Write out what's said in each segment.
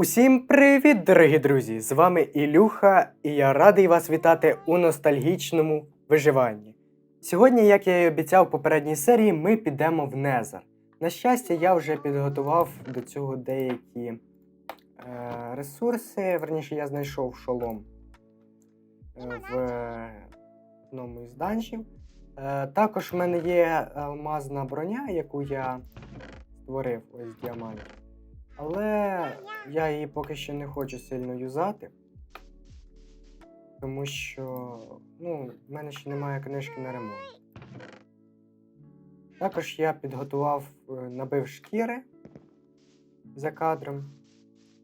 Усім привіт, дорогі друзі! З вами Ілюха, і я радий вас вітати у ностальгічному виживанні. Сьогодні, як я і обіцяв в попередній серії, ми підемо в Незер. На щастя, я вже підготував до цього деякі е, ресурси. Верніше, я знайшов шолом е, в одному із данжів. Е, також в мене є алмазна броня, яку я створив ось з діамантів. Але я її поки що не хочу сильно юзати. Тому що ну, в мене ще немає книжки на ремонт. Також я підготував, е, набив шкіри за кадром,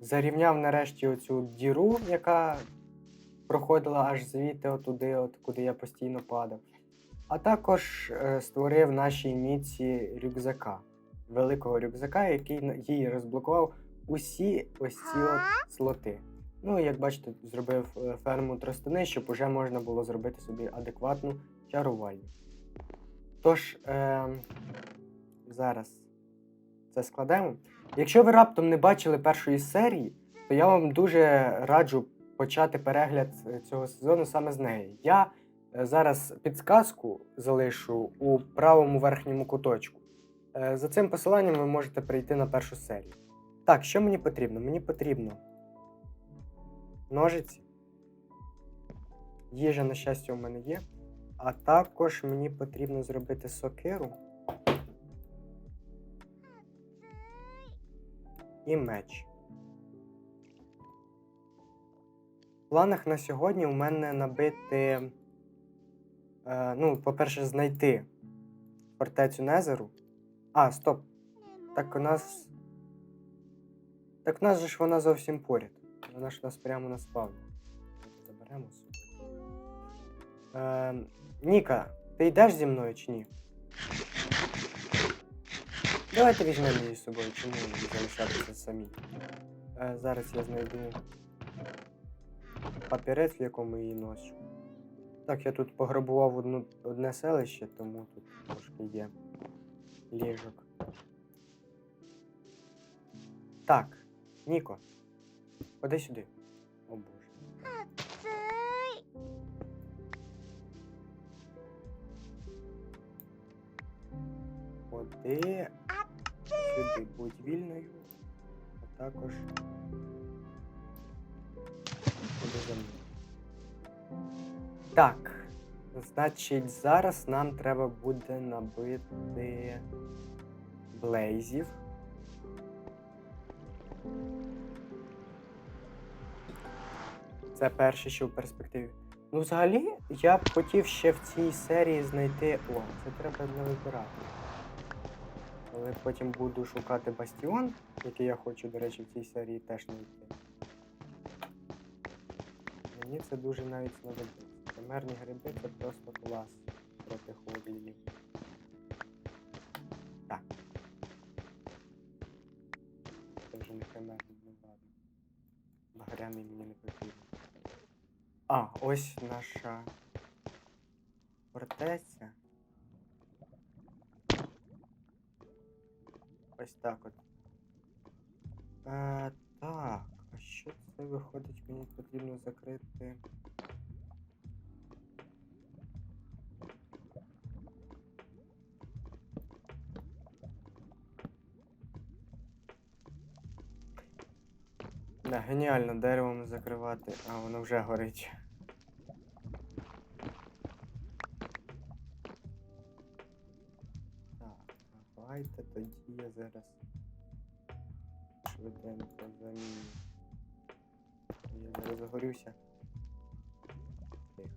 зарівняв нарешті оцю діру, яка проходила аж звідти, отуди, от куди я постійно падав. А також е, створив нашій міці рюкзака, великого рюкзака, який їй розблокував усі ось ці от слоти. Ну, як бачите, зробив е, ферму тростини, щоб уже можна було зробити собі адекватну чарувальню. Тож, е, зараз це складемо. Якщо ви раптом не бачили першої серії, то я вам дуже раджу почати перегляд е, цього сезону саме з неї. Я е, зараз підсказку залишу у правому верхньому куточку. Е, За цим посиланням ви можете прийти на першу серію. Так, що мені потрібно? Мені потрібно ножиці. Їжа, на щастя, у мене є. А також мені потрібно зробити сокиру. І меч. В планах на сьогодні у мене набити. Е, ну, по-перше, знайти фортецю Незеру. А, стоп. Так у нас. Так в нас же ж вона зовсім поряд. Вона ж у нас прямо на спавні. Заберемо собі. Е, Ніка, ти йдеш зі мною чи ні? Давайте візьмемо її з собою, чому мені залишатися самі. Е, зараз я знайду папірець, в якому її ношу. Так, я тут пограбував одну, одне селище, тому тут трошки є ліжок. Так, Ніко, ходи сюди. О боже. Ходи сюди, будь вільною, а також ходи за мною. Так, Значить, зараз нам треба буде набити блейзів. Це перше, що в перспективі. Ну, взагалі, я б хотів ще в цій серії знайти. О, це треба не вибирати. Коли потім буду шукати бастіон, який я хочу, до речі, в цій серії теж знайти. Мені це дуже навіть знадобиться. Примерні гриби це просто клас проти ходлів. Так. Це вже не примерні, ну ладно. Багряний мені не потрібен. А, ось наша фортеця. Ось так от. Е, так, а що це виходить? Мені потрібно закрити. Да, геніально деревом закривати, а воно вже горить. Так, давайте тоді я зараз швиденько заміню. Я зараз загорюся. Ось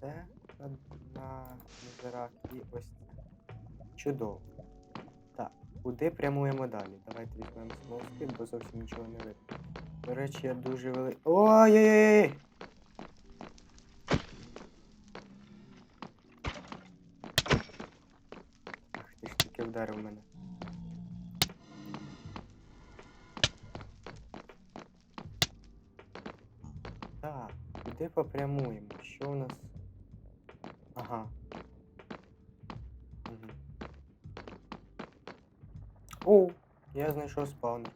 це на, мізерах і ось це. Чудово. Куди прямуємо далі? Давайте візьмемо смолоскип, бо зовсім нічого не видно. До речі, я дуже великий. Ой-ой-ой! Ах, ти ж таки вдарив мене. Так, куди попрямуємо? Що О, я знайшов спаунер.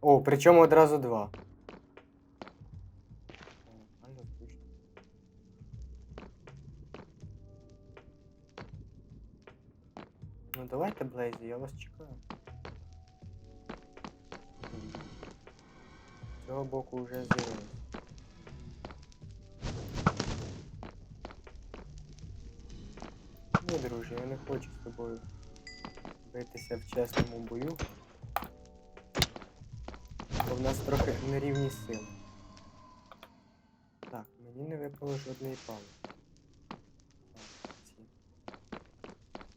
О, причому одразу два. Ну давайте, Блейзі, я вас чекаю. З цього боку вже з'явилось. Ні, друже, я не хочу з тобою битися в чесному бою. Бо в нас трохи нерівні сили. Так, мені не випало жодної пали.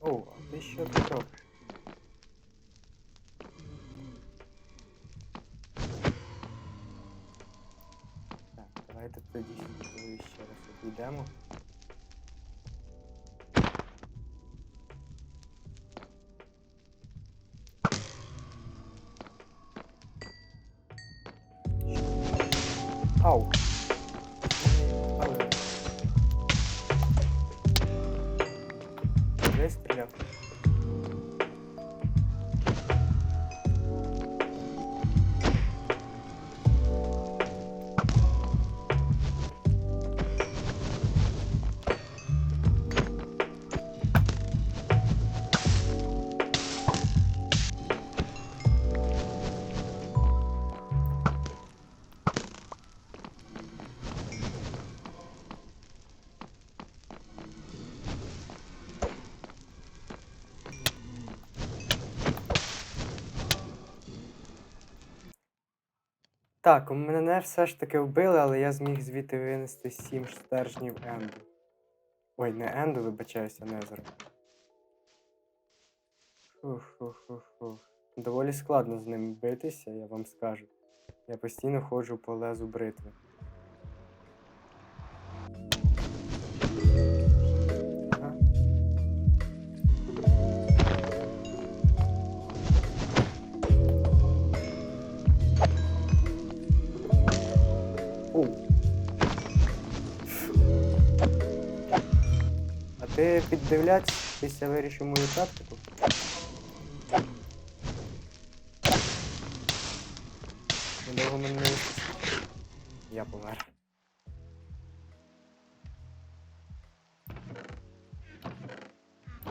О, а ти що тут робиш? Так, давайте тоді ще раз обійдемо. Так, мене все ж таки вбили, але я зміг звідти винести сім стержнів Енду. Ой, не Енду, вибачаюся, Незер. Фух-фух-фух-фух. Доволі складно з ним битися, я вам скажу. Я постійно ходжу по лезу бритви. Ти піддивлятися вирішив мою тактику? Недовго мене не. Я помер.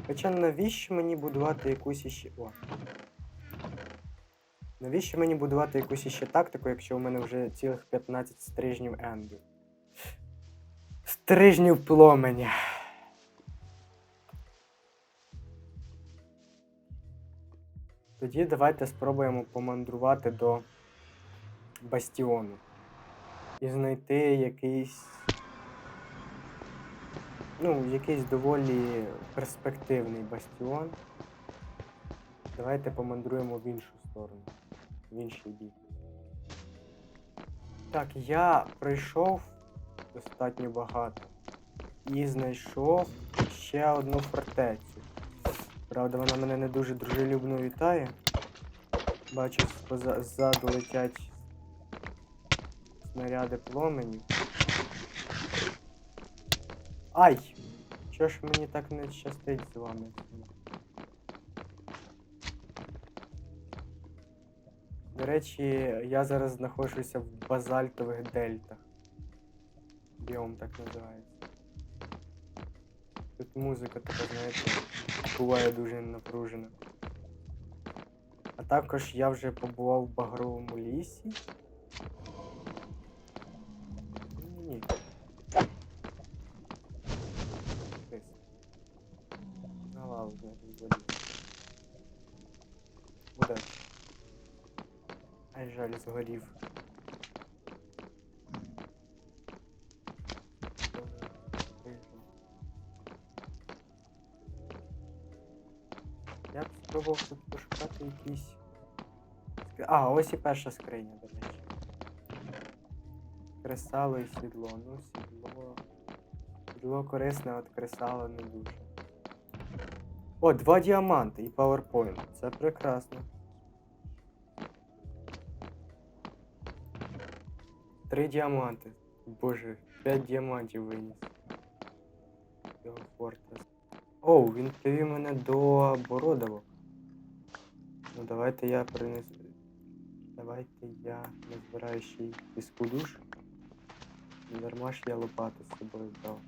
Хоча навіщо мені будувати якусь іще. О. Навіщо мені будувати якусь іще тактику, якщо у мене вже цілих 15 стрижнів ендів? Стрижнів пломеня. Тоді давайте спробуємо помандрувати до бастіону і знайти якийсь. Ну, якийсь доволі перспективний бастіон. Давайте помандруємо в іншу сторону, в інший бік. Так, я пройшов достатньо багато і знайшов ще одну фортецю. Правда, вона мене не дуже дружелюбно вітає. Бачу, ззаду летять снаряди пломенів. Ай! Чого ж мені так не щастить з вами? До речі, я зараз знаходжуся в базальтових дельтах. Біом так називається. Тут музика така, знаєте, буває дуже напружена. А також я вже побував в багровому лісі. Ні. На значить, заліз. Удачі. Ай, жаль, згорів. Спробував тут пошукати якісь. А, ось і перша скриня, до речі. Кресало і сідло. Ну, сідло. Сідло корисне, от кресало не дуже. О, два діаманти і PowerPoint. Це прекрасно. Три діаманти. Боже, п'ять діамантів виніс. Цього фортрес. Оу, він привів мене до Бородово. Давайте я принесу. Давайте я назбираю ще й піску душ. Дарма ж я лопату з собою брав.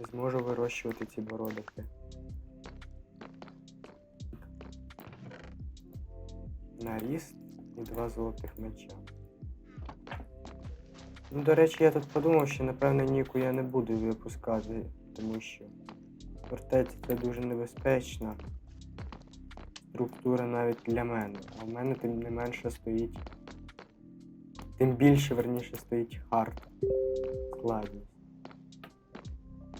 Не зможу вирощувати ці бородики. Наріст і два золотих меча. Ну, до речі, я тут подумав, що напевно Ніку я не буду випускати, тому що фортеця це дуже небезпечна структура навіть для мене. А в мене тим не менше стоїть. Тим більше, верніше, стоїть хард. Складність.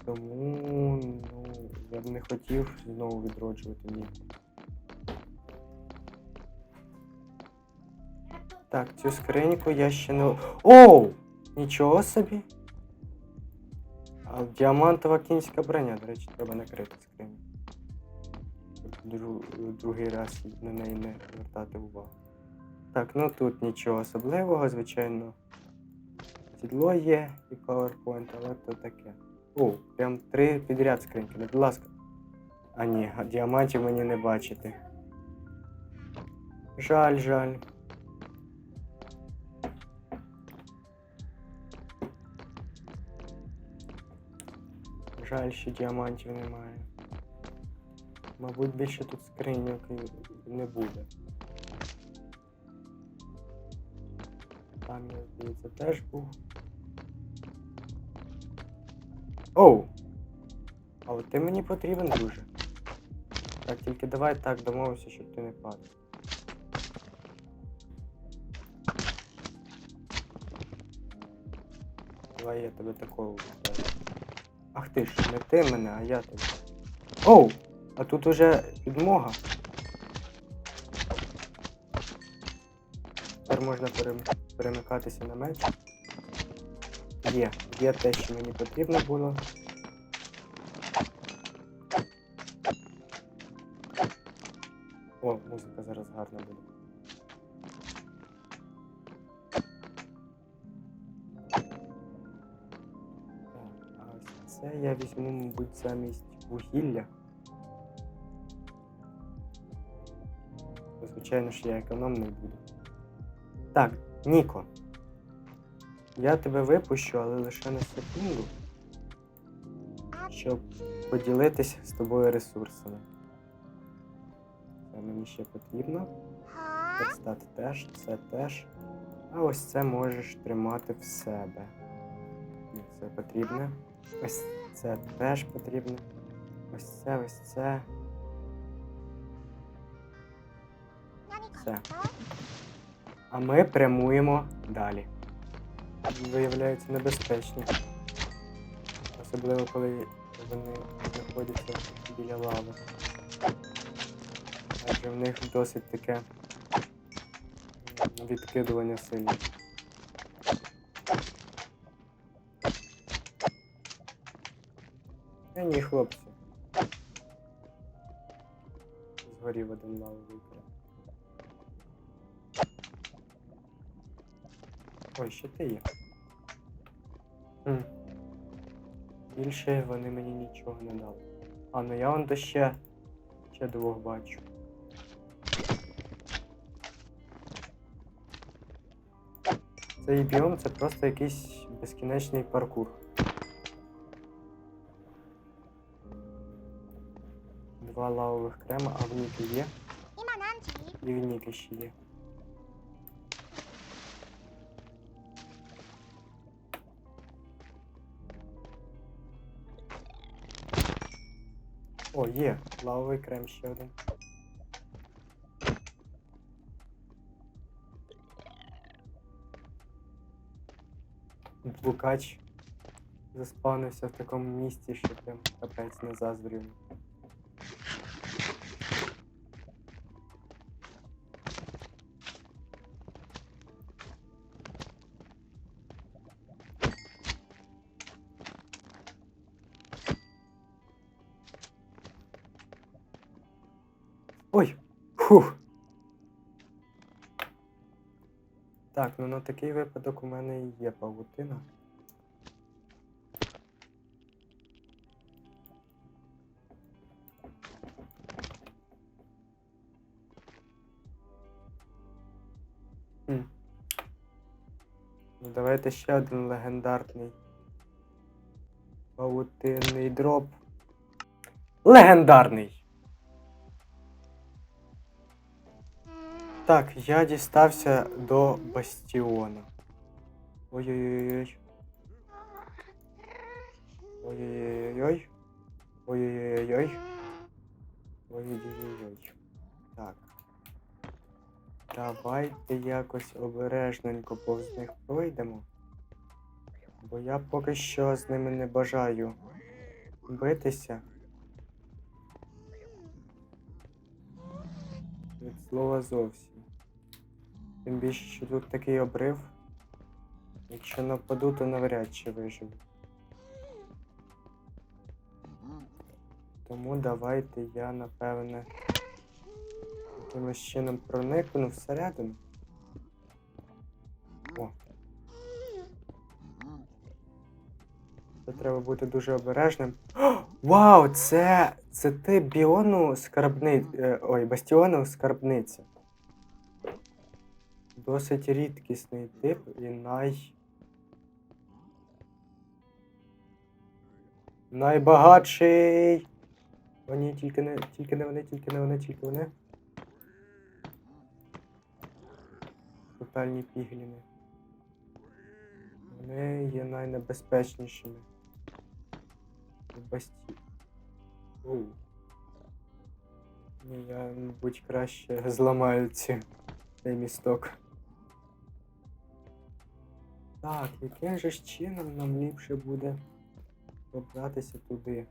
Тому ну, я б не хотів знову відроджувати Ніку. Так, цю скриньку я ще не. Оу! Нічого собі. Діамантова кінська броня, до речі, треба накрити скриню. Щоб дру- другий раз на неї не звертати увагу. Так, ну тут нічого особливого, звичайно. Сідло є і PowerPoint, але то таке. О, прям три підряд скриньки, будь ласка. А ні, діамантів мені не бачити. Жаль, жаль. Жаль, що діамантів немає. Мабуть, більше тут скриньок не буде. Там, я здається, теж був. Оу! А от ти мені потрібен дуже. Так, тільки давай так домовимося, щоб ти не падав. Давай я тебе такого вибираю. Ах ти ж, не ти мене, а я тебе. Оу! А тут уже підмога. Тепер можна перемикатися на меч. Є, є те, що мені потрібно було. О, музика зараз гарна буде. Я візьму, мабуть, замість вугілля. Звичайно ж, я економний буду. Так, Ніко. Я тебе випущу, але лише на секунду. Щоб поділитися з тобою ресурсами. Це мені ще потрібно. Верстат теж, це теж. А ось це можеш тримати в себе. Це потрібно. Ось це теж потрібно. Ось це, ось це. Все. А ми прямуємо далі. Виявляються небезпечні. Особливо коли вони знаходяться біля лави. Адже в них досить таке відкидування сильне. Та ні, хлопці. Згорів один лавовий крем. Ой, ще ти є. Хм. Більше вони мені нічого не дали. А, ну я вон то ще, ще двох бачу. Цей біом це просто якийсь безкінечний паркур. Два лавових крема, а вніки є. І в ніки ще є. О, є, лавовий крем ще один. Блукач заспавнився в такому місці, що прям капець не заздрів. Так, ну на такий випадок у мене і є павутина. Хм. Ну, давайте ще один легендарний. Павутинний дроп. Легендарний! Так, я дістався до бастіона. Ой-ой-ой. Ой-ой-ой. Ой-ой-ой. Ой-ой-ой. Так. Давайте якось обережненько повз них пройдемо. Бо я поки що з ними не бажаю битися. Від слова зовсім. Тим більше, що тут такий обрив. Якщо нападу, то навряд чи виживу. Тому давайте я, напевне, якимось чином проникну всередину. О. Це треба бути дуже обережним. О, Вау, це. Це ти біону скарбни... е, Ой, бастіону скарбниця. Досить рідкісний тип і най. Найбагатший. О, ні, тільки не, тільки не вони, тільки не вони, тільки вони. Тотальні пігліни. Вони є найнебезпечнішими. Басті. Ні, я, мабуть, краще зламаю ці цей місток. Так, яким же ж чином нам ліпше буде добратися туди?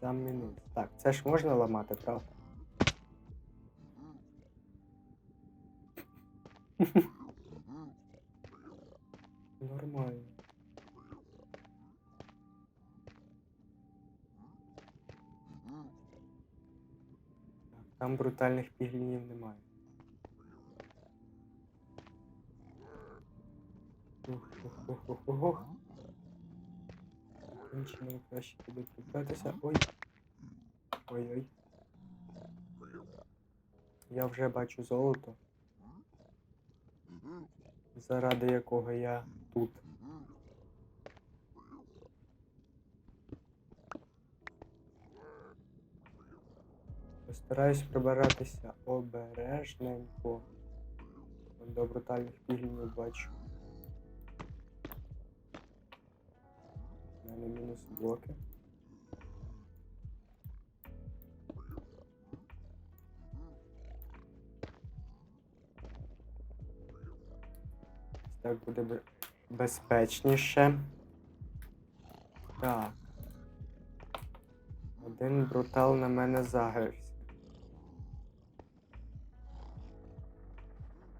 Сам мінус. Так, це ж можна ламати, правда? Нормально. Там брутальних піглінів немає. Ух, ух, ух, ух. Таким чином краще туди підбратися. Ой. Ой-ой. Я вже бачу золото, заради якого я тут. Постараюсь прибиратися обережненько. До брутальних піглінів бачу. Мене мінус блоки. Так буде безпечніше. Так. Один брутал на мене загрився.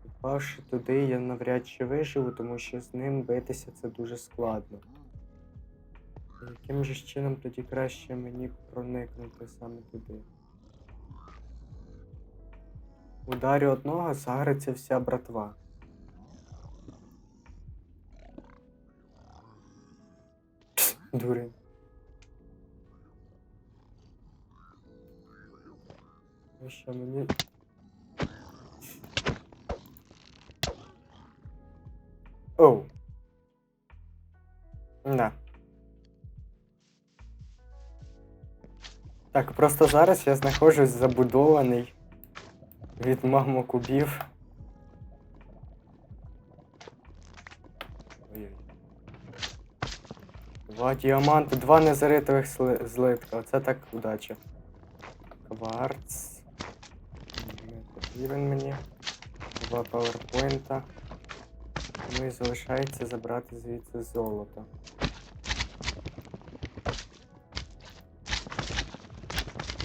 Попавши туди, я навряд чи виживу, тому що з ним битися це дуже складно. Яким же чином тоді краще мені проникнути саме туди? В ударі одного загриться вся братва. Дурень. Ну що, мені. Оу. Так, просто зараз я знаходжусь забудований від магмокубів. Два діаманти, два незаритових злитка. Оце так удача. Кварц. Не мені. Два паверпойнта. Ну і залишається забрати звідси золото.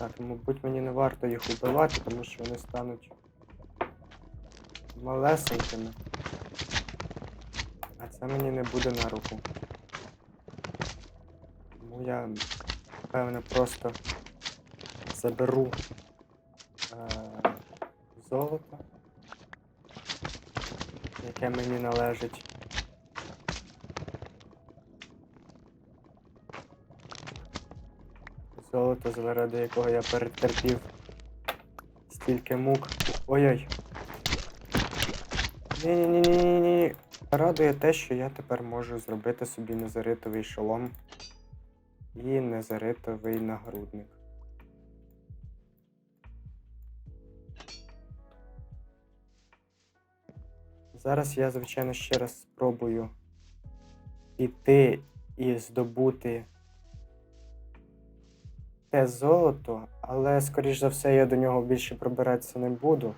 Так, мабуть, мені не варто їх убивати, тому що вони стануть малесенькими. А це мені не буде на руку. Тому я, певне, просто заберу е- золото, яке мені належить. Золото, заради якого я перетерпів стільки мук. Ой-ой. Ні-ні-ні-ні-ні. Радує те, що я тепер можу зробити собі незаритовий шолом і незаритовий нагрудник. Зараз я, звичайно, ще раз спробую піти і здобути те золото, але, скоріш за все, я до нього більше пробиратися не буду.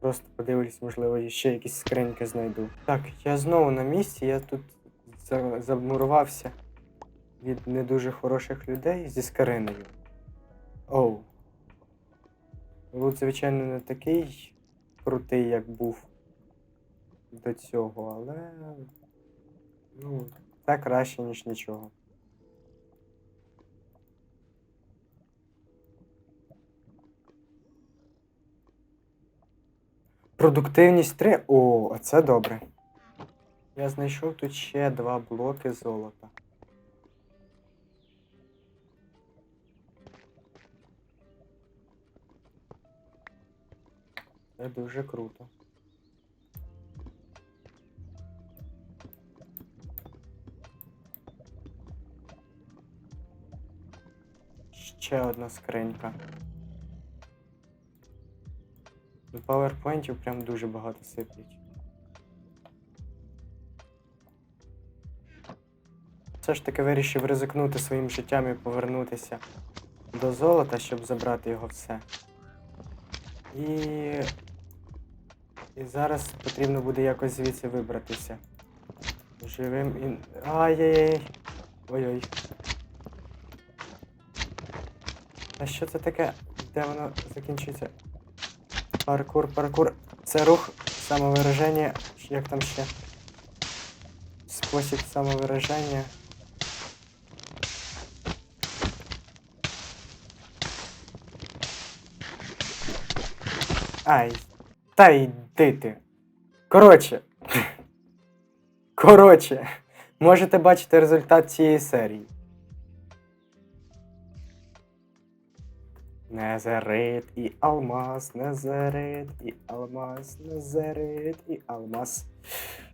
Просто подивлюсь, можливо, ще якісь скриньки знайду. Так, я знову на місці, я тут замурувався від не дуже хороших людей зі скариною. Оу. Лут, звичайно, не такий крутий, як був до цього, але. Ну, це краще, ніж нічого. Продуктивність 3. О, це добре. Я знайшов тут ще два блоки золота. Це дуже круто. Ще одна скринька. Ну, пауерпоінтів прям дуже багато сиплять. Все ж таки вирішив ризикнути своїм життям і повернутися до золота, щоб забрати його все. І. І зараз потрібно буде якось звідси вибратися. Живим і. Ай-яй-яй. Ой-ой. А що це таке? Де воно закінчується? Паркур, паркур. Це рух самовираження. Як там ще? Спосіб самовираження. Ай. Та йди ти. Коротше. Коротше. Можете бачити результат цієї серії. Незерит і алмаз, незерит і алмаз, незерит і алмаз.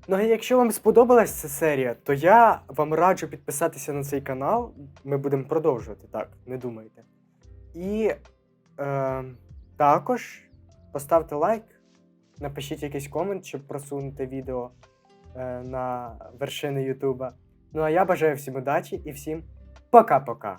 Ну а якщо вам сподобалась ця серія, то я вам раджу підписатися на цей канал. Ми будемо продовжувати, так, не думайте. І е, також поставте лайк, напишіть якийсь комент, щоб просунути відео е, на вершини Ютуба. Ну а я бажаю всім удачі і всім пока-пока.